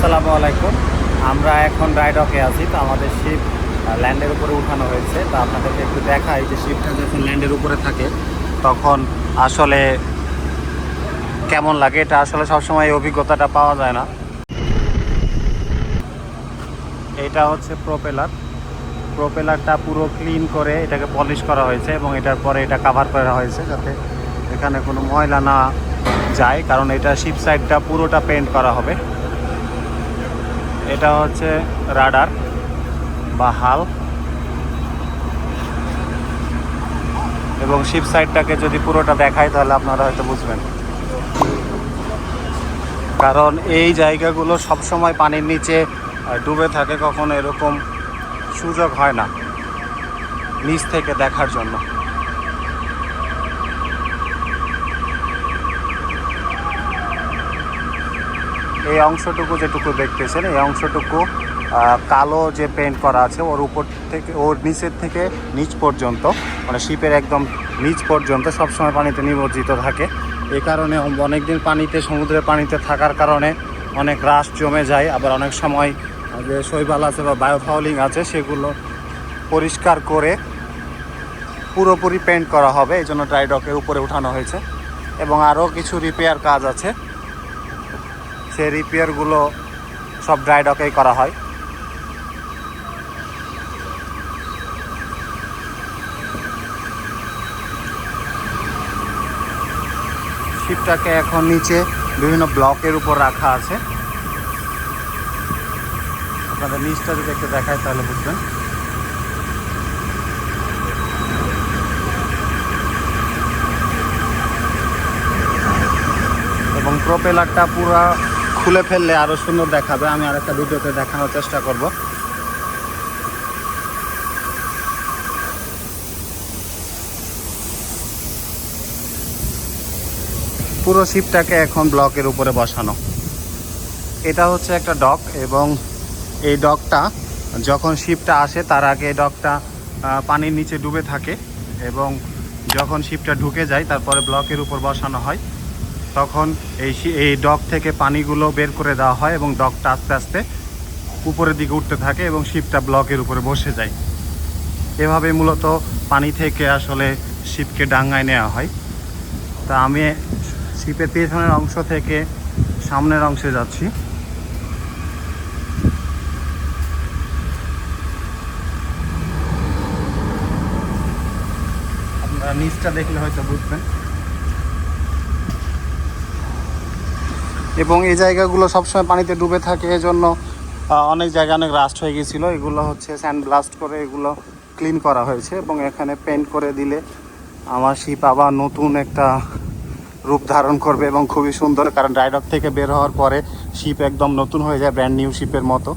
আসসালামু আলাইকুম। আমরা এখন রাইডকে আছি, তো আমাদের শিপ ল্যান্ডের উপরে উঠানো হয়েছে। তো আপনাদেরকে একটু দেখাই যে শিপটা যখন ল্যান্ডের উপরে থাকে, তখন আসলে কেমন লাগে? এটা আসলে সবসময় এই অভিজ্ঞতাটা পাওয়া যায় না। এটা হচ্ছে প্রোপেলার প্রোপেলারটা পুরো ক্লিন করে এটাকে পলিশ করা হয়েছে এবং এটার পরে এটা কাভার করা হয়েছে যাতে এখানে কোনো ময়লা না যায়, কারণ এটা শিপ সাইডটা পুরোটা পেন্ট করা হবে। এটা হচ্ছে রাডার বা হাল। এবং শিপ সাইডটাকে যদি পুরোটা দেখায় তাহলে আপনারা হয়তো বুঝবেন। কারণ এই জায়গাগুলো সবসময় পানির নিচে ডুবে থাকে, কখনো এরকম সুযোগ হয় না, নিচ থেকে দেখার জন্য। এই অংশটুকু যেটুকু দেখতেছেন, এই অংশটুকু কালো যে পেন্ট করা আছে, ওর উপর থেকে, ওর নিচের থেকে নিচ পর্যন্ত মানে শিপের একদম নিচ পর্যন্ত সবসময় পানিতে নিমজ্জিত থাকে। এই কারণে অনেক দিন পানিতে, সমুদ্রের পানিতে থাকার কারণে অনেক রাশ জমে যায়, আবার অনেক সময় যে শৈবাল আছে বা বায়োফাউলিং আছে, সেগুলো পরিষ্কার করে পুরোপুরি পেন্ট করা হবে এই জন্য ড্রাইডকের উপরে উঠানো হয়েছে। এবং আরও কিছু রিপেয়ার কাজ আছে। সেই রিপেয়ারগুলো সব ড্রাই ডকেই করা হয়। শিপটাকে এখন নিচে বিভিন্ন ব্লকের উপর রাখা আছে। আপনাদের নিচটা যদি একটু দেখায় তাহলে বুঝবেন। এবং প্রোপেলারটা পুরো খুলে ফেললে আরও সুন্দর দেখাবে। আমি আরেকটা ভিডিওতে দেখানোর চেষ্টা করব। পুরো শিপটাকে এখন ব্লকের উপরে বসানো। এটা হচ্ছে একটা ডক এবং এই ডকটা যখন শিপটা আসে, তার আগে ডকটা পানির নিচে ডুবে থাকে এবং যখন শিপটা ঢুকে যায়, তারপরে ব্লকের উপর বসানো হয়। তখন এই এই ডক থেকে পানিগুলো বের করে দেওয়া হয় এবং ডকটা আস্তে আস্তে উপরের দিকে উঠতে থাকে এবং শিপটা ব্লকের উপরে বসে যায়। এভাবে মূলত পানি থেকে আসলে শিপকে ডাঙ্গায় নেওয়া হয়। তা আমি শিপের পেছনের অংশ থেকে সামনের অংশে যাচ্ছি। আপনারা নিচটা দেখলে হয়তো বুঝবেন। এবং এই জায়গাগুলো সবসময় পানিতে ডুবে থাকে, এজন্য অনেক জায়গা অনেক রাস্ট হয়ে গেছিল এগুলো হচ্ছে স্যান্ড ব্লাস্ট করে এগুলো ক্লিন করা হয়েছে এবং এখানে পেন্ট করে দিলে আমার শিপ আবার নতুন একটা রূপ ধারণ করবে এবং খুবই সুন্দর, কারণ ড্রাইডক থেকে বের হওয়ার পরে শিপ একদম নতুন হয়ে যায় ব্র্যান্ড নিউ শিপের মতো।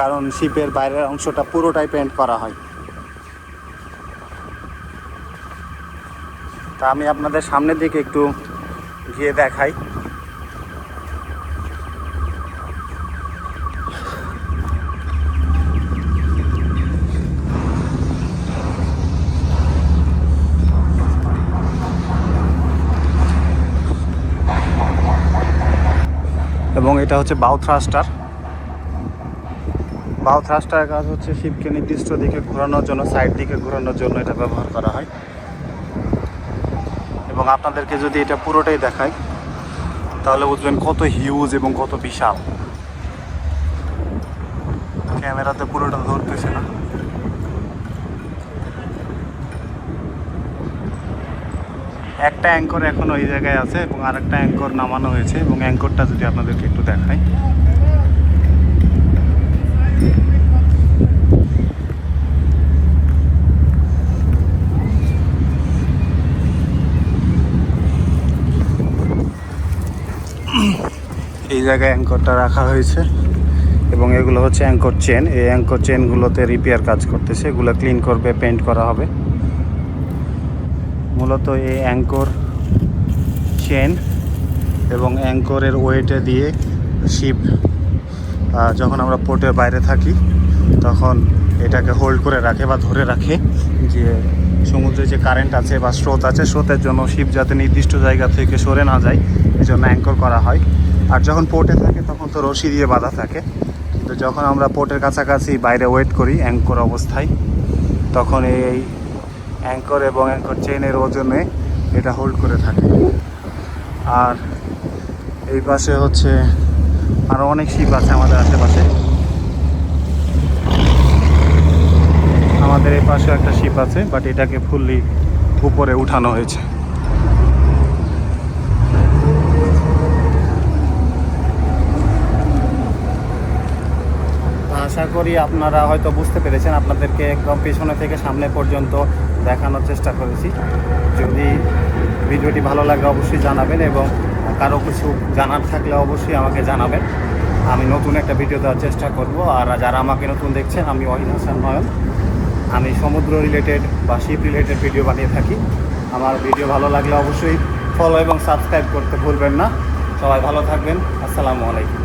কারণ শিপের বাইরের অংশটা পুরোটাই পেন্ট করা হয়। তা আমি আপনাদের সামনের দিকে একটু গিয়ে দেখাই। এবং এটা হচ্ছে বাউ থ্রাস্টার বাউ থ্রাস্টারের কাজ হচ্ছে শিপকে নির্দিষ্ট দিকে ঘোরানোর জন্য সাইড দিকে ঘোরানোর জন্য এটা ব্যবহার করা হয়। এবং আপনাদেরকে যদি এটা পুরোটাই দেখাই, তাহলে বুঝবেন কত হিউজ এবং কত বিশাল। ক্যামেরাতে পুরোটা ধরতেছে না। একটা অ্যাঙ্কর এখন ওই জায়গায় আছে এবং আরেকটা অ্যাঙ্কর নামানো হয়েছে এবং অ্যাঙ্করটা যদি আপনাদেরকে একটু দেখাই। এই জায়গায় অ্যাঙ্করটা রাখা হয়েছে এবং এগুলো হচ্ছে অ্যাঙ্কর চেন এই অ্যাঙ্কর চেনগুলোতে রিপেয়ার কাজ করতেছে। এগুলো ক্লিন করবে পেন্ট করা হবে। মূলত এই অ্যাঙ্কর চেন এবং অ্যাঙ্করের ওয়েটে দিয়ে শিপ যখন আমরা পোর্টের বাইরে থাকি, তখন এটাকে হোল্ড করে রাখে বা ধরে রাখে যে সমুদ্রে যে কারেন্ট আছে বা স্রোত আছে, স্রোতের জন্য শিপ যাতে নির্দিষ্ট জায়গা থেকে সরে না যায় এই জন্য অ্যাঙ্কর করা হয়। আর যখন পোর্টে থাকে, তখন তো রশি দিয়ে বাঁধা থাকে। কিন্তু যখন আমরা পোর্টের কাছাকাছি বাইরে ওয়েট করি অ্যাঙ্কর অবস্থায়, তখন এই অ্যাঙ্কর এবং অ্যাঙ্কর চেনের ওজনে এটা হোল্ড করে থাকে। আর এই পাশে হচ্ছে আরও অনেক শিপ আছে আমাদের আশেপাশে। আমাদের এই পাশে একটা শিপ আছে বাট এটাকে ফুললি উপরে উঠানো হয়েছে। আশা করি আপনারা হয়তো বুঝতে পেরেছেন, আপনাদেরকে একদম পেছনে থেকে সামনে পর্যন্ত দেখানোর চেষ্টা করেছি। যদি ভিডিওটি ভালো লাগে অবশ্যই জানাবেন এবং কারও কিছু জানার থাকলে অবশ্যই আমাকে জানাবেন। আমি নতুন একটা ভিডিও দেওয়ার চেষ্টা করব। আর যারা আমাকে নতুন দেখছেন, আমি ওয়াহিদ হাসান নয়ন। আমি সমুদ্র রিলেটেড বা শিপ রিলেটেড ভিডিও বানিয়ে থাকি। আমার ভিডিও ভালো লাগলে অবশ্যই ফলো এবং সাবস্ক্রাইব করতে ভুলবেন না। সবাই ভালো থাকবেন। আসসালামু আলাইকুম।